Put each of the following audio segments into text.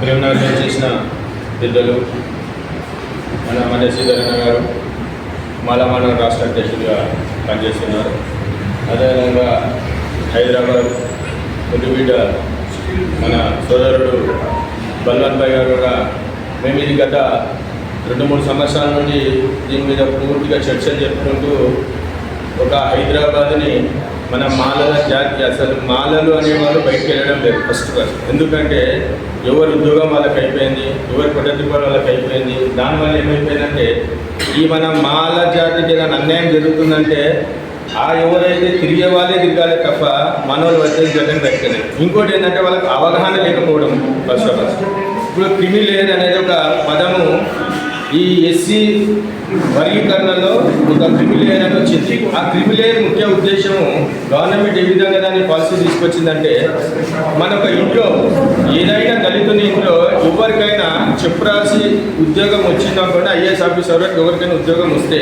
ప్రేమనగర్ చేసిన పెద్దలు మన మన శ్రీధరణ గారు మాలమాన రాష్ట్ర అధ్యక్షుడిగా పనిచేస్తున్నారు. అదేవిధంగా హైదరాబాద్ ముద్దుబిడ్డ మన సోదరుడు బల్వన్ భాయ్ గారు కూడా మేము ఇది గత రెండు మూడు సంవత్సరాల నుండి దీని మీద పూర్తిగా చర్చలు చెప్పుకుంటూ ఒక హైదరాబాద్ని మన మాలల జాతి అసలు మాలలు అనేవాళ్ళు బయటకు వెళ్ళడం లేదు ఫస్ట్ ఫస్ట్ ఎందుకంటే ఎవరి ఉద్యోగం వాళ్ళకి అయిపోయింది ఎవరి పద్ధతి వాళ్ళకి అయిపోయింది దానివల్ల ఏమైపోయిందంటే ఈ మన మాల జాతికి ఏదైనా అన్యాయం జరుగుతుందంటే ఆ ఎవరైతే తిరిగే వాళ్ళే తిరగాలి తప్ప మనోళ్ళు వచ్చే జగన్ పెట్టలేదు ఇంకోటి ఏంటంటే వాళ్ళకి అవగాహన లేకపోవడం ఫస్ట్ ఆఫ్ ఆల్ ఇప్పుడు క్రిమి లేయర్ అనేది ఒక పదము ఈ ఎస్సీ వర్గీకరణలో ఒక క్రిమిలేయర్ అని వచ్చింది. ఆ క్రిమిలేయర్ ముఖ్య ఉద్దేశము గవర్నమెంట్ ఏ విధంగా దాన్ని పాలసీ తీసుకొచ్చిందంటే మన ఒక ఇంట్లో ఏదైనా దళితుని ఇంట్లో ఎవరికైనా చెప్పు రాసి ఉద్యోగం కూడా ఐఏఎస్ ఆఫీసర్ ఎవరికైనా ఉద్యోగం వస్తే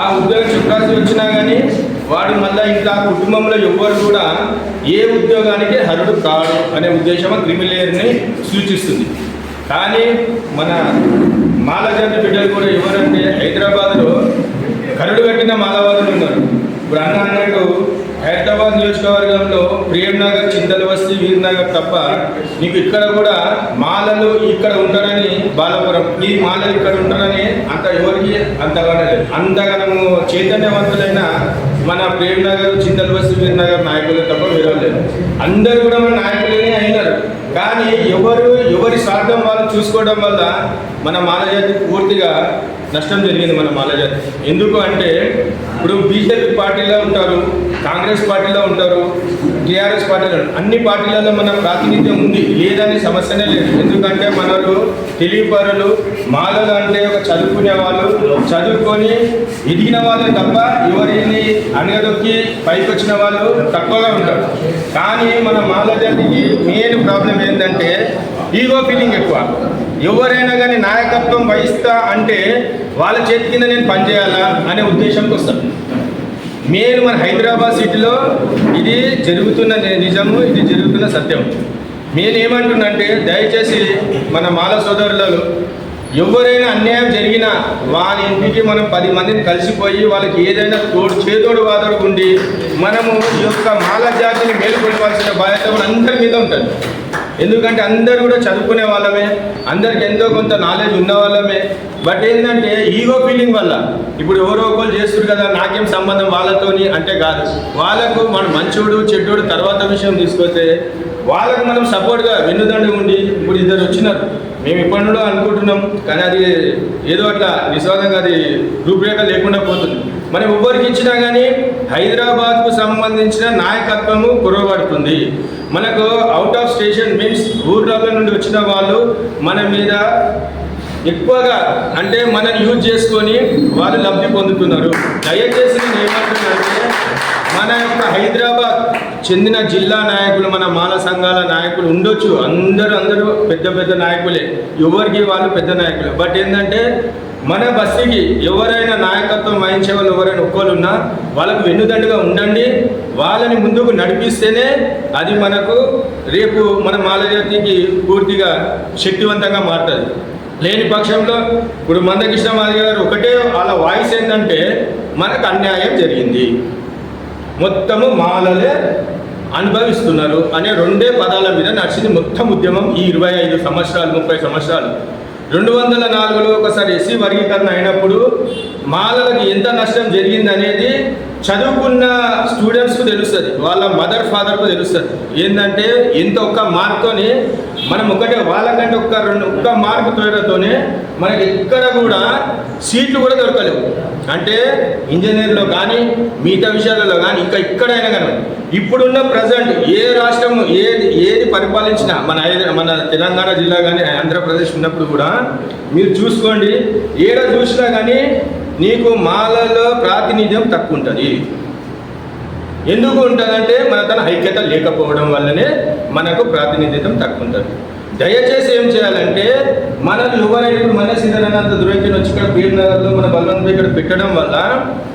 ఆ ఉద్యోగం చెప్పురాసి వచ్చినా కానీ వాడు మళ్ళీ ఇంట్లో ఆ కుటుంబంలో ఎవ్వరు కూడా ఏ ఉద్యోగానికి హరుడు కాడు అనే ఉద్దేశం క్రిమిలేయర్ని సూచిస్తుంది. కానీ మన మాలజాతి బిడ్డలు కూడా ఎవరంటే హైదరాబాద్లో కరుడు కట్టిన మాలవాదులు ఉన్నారు. ఇప్పుడు అన్న అన్నట్టు హైదరాబాద్ నియోజకవర్గంలో ప్రేమ్నగర్ నగర్ చింతలవస్తి వీర్నగర్ తప్ప నీకు ఇక్కడ కూడా మాలలు ఇక్కడ ఉంటారని బాలపురం. ఈ మాలలు ఇక్కడ ఉంటారని అంత ఎవరికి అంతగానే అంతగానము చైతన్యవంతులైన మన ప్రేమ్ నగర్ చింతలవస్తి వీర్నగర్ నాయకులు తప్ప వేరే లేదు అందరూ కూడా మన నాయకులనే అయినారు. కానీ ఎవరు ఎవరి స్వార్థం వాళ్ళు చూసుకోవడం వల్ల మన మాలజాతి పూర్తిగా నష్టం జరిగింది మన మాలజాతి. ఎందుకు అంటే ఇప్పుడు బీజేపీ పార్టీలో ఉంటారు కాంగ్రెస్ పార్టీలో ఉంటారు టీఆర్ఎస్ పార్టీలో అన్ని పార్టీలలో మన ప్రాతినిధ్యం ఉంది లేదని సమస్యనే లేదు. ఎందుకంటే మనలు తెలివిపరులు మాలలు అంటే ఒక చదువుకునే వాళ్ళు చదువుకొని ఎదిగిన వాళ్ళే తప్ప ఎవరిని అనగదొక్కి పైకి వచ్చిన వాళ్ళు తక్కువగా ఉంటారు. కానీ మన మాల జాతికి మెయిన్ ప్రాబ్లం ఏంటంటే ఈగో ఫీలింగ్ ఎక్కువ. ఎవరైనా కానీ నాయకత్వం వహిస్తా అంటే వాళ్ళ చేతి కింద నేను పనిచేయాలా అనే ఉద్దేశంతో వస్తాను మేము మన హైదరాబాద్ సిటీలో ఇది జరుగుతున్న నిజము ఇది జరుగుతున్న సత్యం. నేను ఏమంటున్నంటే దయచేసి మన మాల సోదరులలో ఎవరైనా అన్యాయం జరిగినా వాళ్ళ ఇంటికి మనం పది మందిని కలిసిపోయి వాళ్ళకి ఏదైనా తోడు చేదోడు వాదోడు ఉండి మనము ఈ యొక్క మాల జాతిని మేలుకొల్పాల్సిన బాధ్యత మన అందరి మీద ఉంటుంది. ఎందుకంటే అందరు కూడా చదువుకునే వాళ్ళమే అందరికి ఎంతో కొంత నాలెడ్జ్ ఉన్న వాళ్ళమే. బట్ ఏంటంటే ఈగో ఫీలింగ్ వల్ల ఇప్పుడు ఎవరో ఒకరు చేస్తారు కదా నాకేం సంబంధం వాళ్ళతోని అంటే కాదు. వాళ్ళకు మన మంచోడు చెడ్డోడు తర్వాత విషయం తీసుకొస్తే వాళ్ళకు మనం సపోర్ట్గా వెన్నుదండి ఉండి ఇప్పుడు ఇద్దరు వచ్చినారు. మేము ఇప్పటి నుండి అనుకుంటున్నాం కానీ అది ఏదో అట్లా నిస్వార్థంగా అది రూపురేఖ లేకుండా పోతుంది. మనం ఎవ్వరికి ఇచ్చినా కానీ హైదరాబాద్కు సంబంధించిన నాయకత్వము కురవబడుతుంది. మనకు అవుట్ ఆఫ్ స్టేషన్ మీన్స్ ఊర్లలో నుండి వచ్చిన వాళ్ళు మన మీద ఎక్కువగా అంటే మనని యూజ్ చేసుకొని వాళ్ళు లబ్ధి పొందుతున్నారు. దయచేసి నేను ఏమంటున్నానంటే మన యొక్క హైదరాబాద్ చెందిన జిల్లా నాయకులు మన మాల సంఘాల నాయకులు ఉండొచ్చు. అందరూ అందరూ పెద్ద పెద్ద నాయకులే. ఎవరికి వాళ్ళు పెద్ద నాయకులు. బట్ ఏంటంటే మన బస్సుకి ఎవరైనా నాయకత్వం వహించే వాళ్ళు ఎవరైనా ఒక్కరు ఉన్నా వాళ్ళకు వెన్నుదండుగా ఉండండి. వాళ్ళని ముందుకు నడిపిస్తేనే అది మనకు రేపు మన మాలజాతికి పూర్తిగా శక్తివంతంగా మారుతుంది. లేని పక్షంలో ఇప్పుడు మందకృష్ణ మాదిరి గారు ఒకటే వాళ్ళ వాయిస్ ఏంటంటే మనకు అన్యాయం జరిగింది. మొత్తము మాలలే అనుభవిస్తున్నారు అనే రెండే పదాల మీద నడిచింది మొత్తం ఉద్యమం ఈ ఇరవై ఐదు సంవత్సరాలు ముప్పై సంవత్సరాలు. రెండు వందల నాలుగులో ఒకసారి ఎస్సీ వర్గీకరణ అయినప్పుడు మాలలకు ఎంత నష్టం జరిగింది అనేది చదువుకున్న స్టూడెంట్స్కు తెలుస్తుంది వాళ్ళ మదర్ ఫాదర్కు తెలుస్తుంది. ఏంటంటే ఎంత ఒక్క మార్క్తోనే మనం ఒకటే వాళ్ళకంటే ఒక్క రెండు ఒక్క మార్క్ తోయడంతోనే మనకి ఎక్కడ కూడా సీట్లు కూడా దొరకలేవు. అంటే ఇంజనీర్లో కానీ మిగతా విషయాలలో కానీ ఇంకా ఎక్కడైనా కానీ ఇప్పుడున్న ప్రజెంట్ ఏ రాష్ట్రం ఏది ఏది పరిపాలించినా మన మన తెలంగాణ జిల్లా కానీ ఆంధ్రప్రదేశ్ ఉన్నప్పుడు కూడా మీరు చూసుకోండి ఏడ చూసినా కానీ నీకు మాలలో ప్రాతినిధ్యం తక్కువ ఉంటుంది. ఎందుకు ఉంటుందంటే మన తన ఐక్యత లేకపోవడం వల్లనే మనకు ప్రాతినిధ్యం తక్కువ ఉంటుంది. దయచేసి ఏం చేయాలంటే మనల్ని ఎవరైనా ఇప్పుడు మన సీతారానంత దూరంకి వచ్చి ఇక్కడ పీర్ నగర్లో మన బలవంతం ఇక్కడ పెట్టడం వల్ల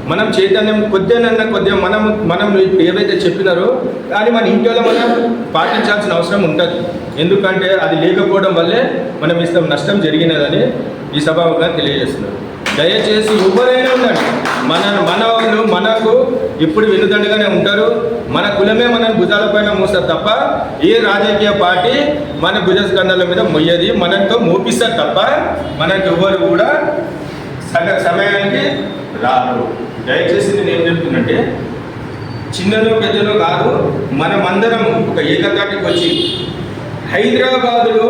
మనం చైతన్యం కొద్దినన్న కొద్దిగా మనం మనం ఇప్పుడు ఏవైతే చెప్పినారో కానీ మన ఇంట్లో మనం పాటించాల్సిన అవసరం ఉంటుంది. ఎందుకంటే అది లేకపోవడం వల్లే మనం ఇస్తాం నష్టం జరిగినదని ఈ సభగా తెలియజేస్తున్నారు దయచేసి ఎవరైనా ఉండండి. మన మన వాళ్ళు మనకు ఇప్పుడు వెనుదండగానే ఉంటారు. మన కులమే మన భుజాలపైన మూస్తారు తప్ప ఏ రాజకీయ పార్టీ మన భుజస్కంధాల మీద మొయ్యది మనతో మోపిస్తారు తప్ప మనకు ఎవరు కూడా సగ సమయానికి రారు. దయచేసి నేను ఏం చెప్తున్నంటే చిన్నలో పెద్దలో కాదు మనమందరం ఒక ఏకతాటికి వచ్చి హైదరాబాదులో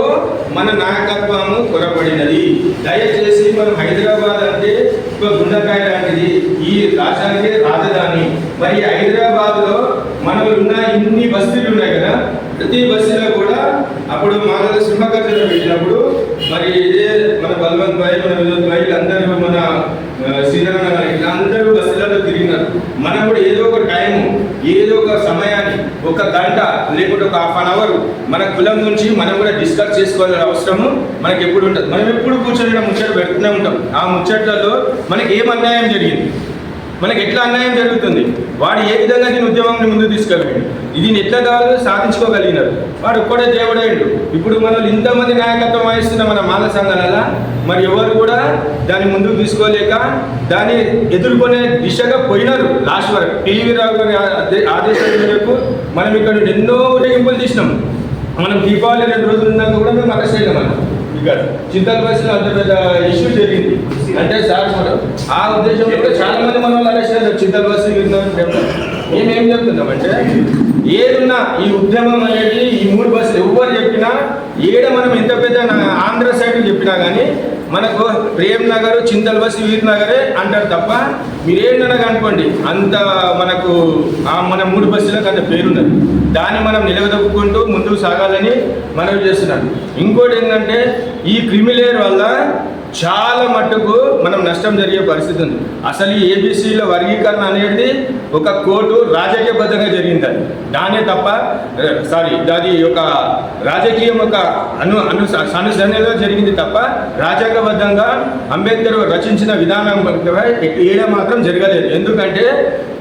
మన నాయకత్వము కొరబడినది దయచేసి మనం హైదరాబాద్ అంటే ఒక గుండకాయ లాంటిది. ఈ రాష్ట్రానికి రాజధాని. మరి హైదరాబాద్లో మనం ఉన్న ఇన్ని బస్తీలు ఉన్నాయి కదా ప్రతి బస్సులో కూడా అప్పుడు మానవ సింహకర్జన పెట్టినప్పుడు మరి ఇదే మన బల్వంత్ భాయ్ మన వినోద్ భాయ్ అందరూ మన శ్రీరామ ఇట్లా అందరూ బస్సులు మనం కూడా ఏదో ఒక టైం ఏదో ఒక సమయాన్ని ఒక గంట లేకుంటే ఒక హాఫ్ అన్ అవర్ మన కులం నుంచి మనం కూడా డిస్కస్ చేసుకోవాల్సిన అవసరము మనకి ఎప్పుడు ఉంటుంది. మనం ఎప్పుడు కూర్చొని ముచ్చట పెడుతూనే ఉంటాం. ఆ ముచ్చట్లలో మనకి ఏం అన్యాయం జరిగింది? మనకి ఎట్లా అన్యాయం జరుగుతుంది? వాడు ఏ విధంగా దీని ఉద్యమాన్ని ముందుకు తీసుకెళ్ళాడు? దీన్ని ఎట్లా కావాలో సాధించుకోగలిగినారు వాడు ఒక్కడే దేవుడేడు. ఇప్పుడు మనం ఇంతమంది నాయకత్వం వహిస్తున్న మన మాల సంఘాలలో మరి ఎవరు కూడా దాన్ని ముందుకు తీసుకోలేక దాన్ని ఎదుర్కొనే దిశగా పోయినారు లాస్ట్ వరకు. టీవీ రావు గారి ఆదేశాల మేరకు మనం ఇక్కడ ఎన్నో ఊరేగింపులు తీసినాం. మనం దీపావళి రెండు రోజులు ఉన్నాక కూడా మేము అరెస్ట్ అయినాం మనం. ఇక్కడ చింతల బస్సులో అంత పెద్ద ఇష్యూ జరిగింది. అంటే సార్ ఆ ఉద్దేశంలో చాలా మంది మన వాళ్ళు అరెస్ట్ అయ్యారు చింతల బస్సు మేమేం చెప్తున్నామంటే ఏదున్నా ఈ ఉద్యమం అనేది ఈ మూడు బస్సులు ఎవరు చెప్పినా ఏడ మనం ఎంత పెద్ద ఆంధ్ర సైడ్ చెప్పినా కానీ మనకు ప్రేమ్ నగర్ చింతల్బసి బస్సు వీర్ నగరే అంటారు తప్ప మీరేంటనగా అనుకోండి అంత మనకు మన మూడు బస్సులకు అంత పేరున్నది దాన్ని మనం నిలవదొక్కుంటూ ముందుకు సాగాలని మనవి చేస్తున్నాను. ఇంకోటి ఏంటంటే ఈ క్రిమిలేర్ వల్ల చాలా మట్టుకు మనం నష్టం జరిగే పరిస్థితి ఉంది. అసలు ఈ ఏబిసిల వర్గీకరణ అనేది ఒక కోర్టు రాజకీయబద్ధంగా జరిగింది అది. దానే తప్ప సారీ అది ఒక రాజకీయం ఒక అను అను అనుసరణలో జరిగింది తప్ప రాజకీయబద్ధంగా అంబేద్కర్ రచించిన విధానం ఏడ మాత్రం జరగలేదు. ఎందుకంటే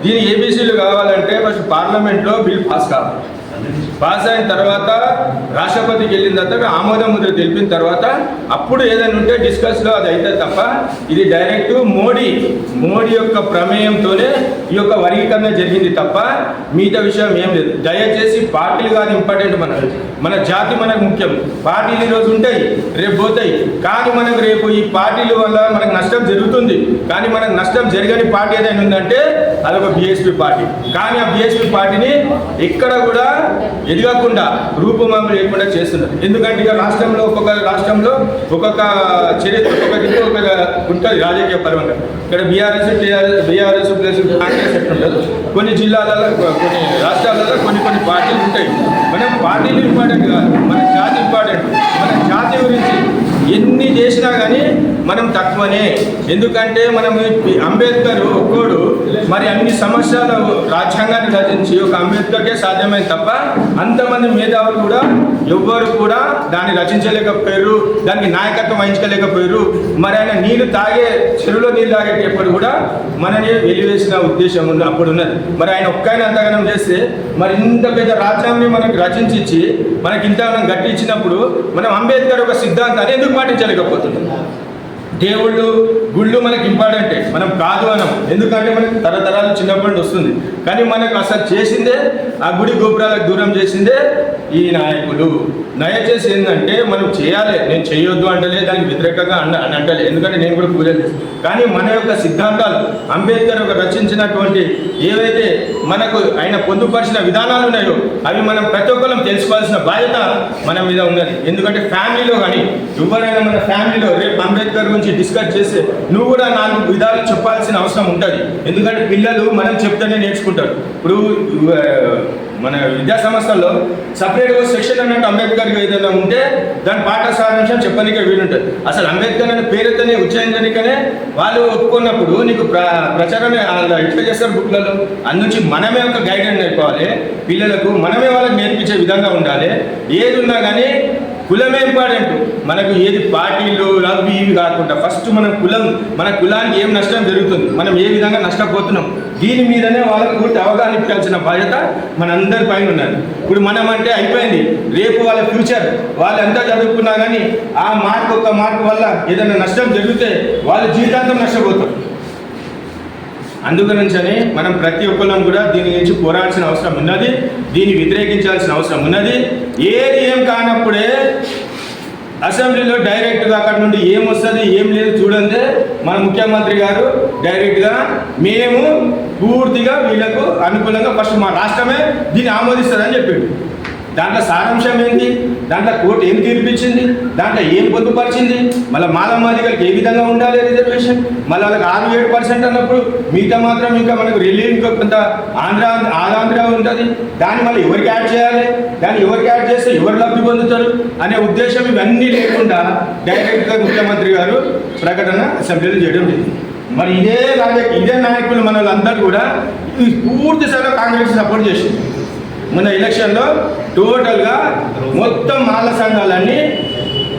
దీని ఏబీసీలు కావాలంటే ఫస్ట్ పార్లమెంట్లో బిల్ పాస్ కావాలి. పాస్ అయిన తర్వాత రాష్ట్రపతికి వెళ్ళిన తర్వాత ఆమోద ముద్ర తెలిపిన తర్వాత అప్పుడు ఏదైనా ఉంటే డిస్కస్లో అది అయితే తప్ప ఇది డైరెక్ట్ మోడీ మోడీ యొక్క ప్రమేయంతోనే ఈ యొక్క వర్గీకరణ జరిగింది తప్ప మిగతా విషయం ఏం లేదు. దయచేసి పార్టీలు కాదు ఇంపార్టెంట్ మనకు మన జాతి మనకు ముఖ్యం. పార్టీలు ఈరోజు ఉంటాయి రేపు పోతాయి. కానీ మనకు రేపు ఈ పార్టీల వల్ల మనకు నష్టం జరుగుతుంది. కానీ మనకు నష్టం జరగని పార్టీ ఏదైనా ఉందంటే అదొక బిఎస్పీ పార్టీ. కానీ ఆ బిఎస్పీ పార్టీని ఎక్కడ కూడా ఎదగకుండా రూపుమాపు లేకుండా చేస్తున్నారు. ఎందుకంటే ఇక రాష్ట్రంలో ఒక్కొక్క రాష్ట్రంలో ఒక్కొక్క చరిత్ర ఒక్కొక్క దిక్కు ఒక ఉంటుంది రాజకీయ పరంగా ఇక్కడ BRS TRS BRS plus Congress ఉండదు కొన్ని జిల్లాలలో కొన్ని రాష్ట్రాలలో కొన్ని కొన్ని పార్టీలు ఉంటాయి. మనం పార్టీలు ఇంపార్టెంట్ కాదు. మన జాతి ఇంపార్టెంట్. మన జాతి గురించి ఎన్ని చేసినా కానీ మనం తక్కువనే. ఎందుకంటే మనం అంబేద్కర్ ఒక్కోడు మరి అన్ని సమస్యలు రాజ్యాంగాన్ని రచించి ఒక అంబేద్కర్కే సాధ్యమైంది తప్ప అంతమంది మేధావులు కూడా ఎవ్వరు కూడా దాన్ని రచించలేకపోయారు దానికి నాయకత్వం వహించలేకపోయారు. మరి ఆయన నీళ్ళు తాగే చెరువులో నీళ్ళు తాగేటప్పుడు కూడా మనని వెలివేసిన ఉద్దేశం ఉంది అప్పుడు ఉన్నది. మరి ఆయన ఒక్కైనా అంతగానం చేస్తే మరి ఇంత పెద్ద రాజ్యాన్ని మనకు రచించి మనకి ఇంత మనం గట్టి ఇచ్చినప్పుడు మనం అంబేద్కర్ ఒక సిద్ధాంతాన్ని ఎందుకు పాటించలేకపోతున్నాం దేవుళ్ళు గుళ్ళు మనకి ఇంపార్టెంటే. మనం కాదు అనం. ఎందుకంటే మనకి తరతరాలు చిన్నప్పటి నుండి వస్తుంది. కానీ మనకు అసలు చేసిందే ఆ గుడి గోపురాలకు దూరం చేసిందే ఈ నాయకులు. దయచేసి ఏంటంటే మనం చేయాలి. నేను చేయొద్దు అంటలే దానికి వ్యతిరేకంగా అన్న అని అంటలే. ఎందుకంటే నేను కూడా పూజలు చేస్తాను. కానీ మన యొక్క సిద్ధాంతాలు అంబేద్కర్ ఒక రచించినటువంటి ఏవైతే మనకు ఆయన పొందుపరిచిన విధానాలు ఉన్నాయో అవి మనం ప్రతి ఒక్కరం తెలుసుకోవాల్సిన బాధ్యత మన మీద ఉన్నది. ఎందుకంటే ఫ్యామిలీలో కానీ ఎవరైనా మన ఫ్యామిలీలో రేపు అంబేద్కర్ గురించి డిస్కస్ చేస్తే నువ్వు కూడా నాలుగు విధాలు చెప్పాల్సిన అవసరం ఉంటుంది. ఎందుకంటే పిల్లలు మనం చెప్తేనే నేర్చుకుంటారు. ఇప్పుడు మన విద్యా సంస్థల్లో సపరేట్గా సెక్షన్ అన్నట్టు అంబేద్కర్ ఏదైనా ఉంటే దాని పాఠ సారాంశం చెప్పడానికే వీలుంటుంది. అసలు అంబేద్కర్ అనే పేరుతోనే ఉచ్చరించడానికనే వాళ్ళు ఒప్పుకున్నప్పుడు నీకు ప్ర ప్రచారం ఎట్లా చేస్తారు బుక్లలో? అందుంచి మనమే ఒక గైడెన్స్ నేర్పాలి. పిల్లలకు మనమే వాళ్ళకి నేర్పించే విధంగా ఉండాలి. ఏది ఉన్నా కానీ కులమే ఇంపార్టెంట్ మనకు ఏది పార్టీలు అవి ఇవి కాకుండా ఫస్ట్ మన కులం మన కులానికి ఏం నష్టం జరుగుతుంది? మనం ఏ విధంగా నష్టపోతున్నాం? దీని మీదనే వాళ్ళకు పూర్తి అవగాహన ఇప్పించాల్సిన బాధ్యత మనందరి పైన ఉన్నది. ఇప్పుడు మనం అంటే అయిపోయింది. రేపు వాళ్ళ ఫ్యూచర్ వాళ్ళు ఎంత చదువుకున్నా కానీ ఆ మార్క్ ఒక్క మార్క్ వల్ల ఏదైనా నష్టం జరిగితే వాళ్ళ జీవితాంతం నష్టపోతారు అందుగురించని మనం ప్రతి ఒక్కళ్ళం కూడా దీని గురించి పోరాడాల్సిన అవసరం ఉన్నది దీన్ని వ్యతిరేకించాల్సిన అవసరం ఉన్నది. ఏది ఏం కానప్పుడే అసెంబ్లీలో డైరెక్ట్గా అక్కడ నుండి ఏం వస్తుంది ఏం లేదు చూడండి మన ముఖ్యమంత్రి గారు డైరెక్ట్గా మేము పూర్తిగా వీళ్ళకు అనుకూలంగా ఫస్ట్ మా రాష్ట్రమే దీన్ని ఆమోదిస్తుందని చెప్పిండు. దాంట్లో సారాంశం ఏంటి దాంట్లో కోర్టు ఏం తీర్పిచ్చింది? దాంట్లో ఏం పొందుపరిచింది? మళ్ళీ మాలమాదిగలకు ఏ విధంగా ఉండాలి రిజర్వేషన్? మళ్ళీ వాళ్ళకి ఆరు ఏడు పర్సెంట్ అన్నప్పుడు మిగతా మాత్రం ఇంకా మనకు రిలీవ్ ఇంకా కొంత ఆంధ్ర ఆంధ్ర ఉంటుంది. దాన్ని మళ్ళీ ఎవరికి యాడ్ చేయాలి? దాన్ని ఎవరికి యాడ్ చేస్తే ఎవరు లబ్ధి పొందుతారు? అనే ఉద్దేశం ఇవన్నీ లేకుండా డైరెక్ట్గా ముఖ్యమంత్రి గారు ప్రకటన అసెంబ్లీలో చేయడం జరిగింది. మరి ఇదే రాజకీయ ఇదే నాయకులు మన వాళ్ళందరూ కూడా పూర్తి స్థాయిలో కాంగ్రెస్ సపోర్ట్ చేసింది. మొన్న ఎలక్షన్లో టోటల్గా మొత్తం మాల సంఘాలన్నీ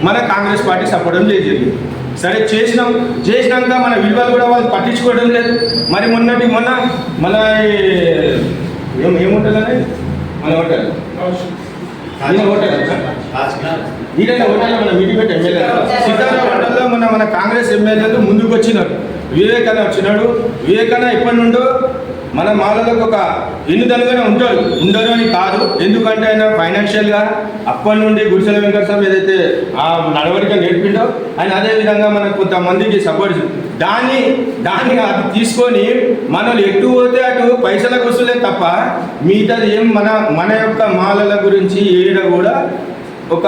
మన కాంగ్రెస్ పార్టీ సపోర్ట్ చేసింది. సరే చేసినాం. చేసినాక మన విలువలు కూడా వాళ్ళు పట్టించుకోవడం లేదు. మరి మొన్నటి మొన్న మన ఈ- ఏం ఏముంటుందని మన హోటల్. ఈయన హోటల్. ఈయన హోటల్ మన మీటింగ్ ఎమ్మెల్యే. హోటల్లో మన మన కాంగ్రెస్ ఎమ్మెల్యేలు ముందుకు వచ్చినారు వివేకన్న వచ్చినాడు. వివేకాన ఎప్పటి నుండో మన మాలలకు ఒక ఎన్నుదనుగానే ఉంటాడు ఉండరు అని కాదు. ఎందుకంటే ఆయన ఫైనాన్షియల్గా అప్పటి నుండి గుడిసెల వెంకటస్వామి ఏదైతే ఆ నడవడిక నేర్పిండో ఆయన అదేవిధంగా మనకు కొంతమందికి సపోర్ట్ దాన్ని దాన్ని అది తీసుకొని మనల్ని ఎటు పోతే అటు పైసల వస్తులే తప్ప మిగతాది ఏం మన మన యొక్క మాలల గురించి ఏడ కూడా ఒక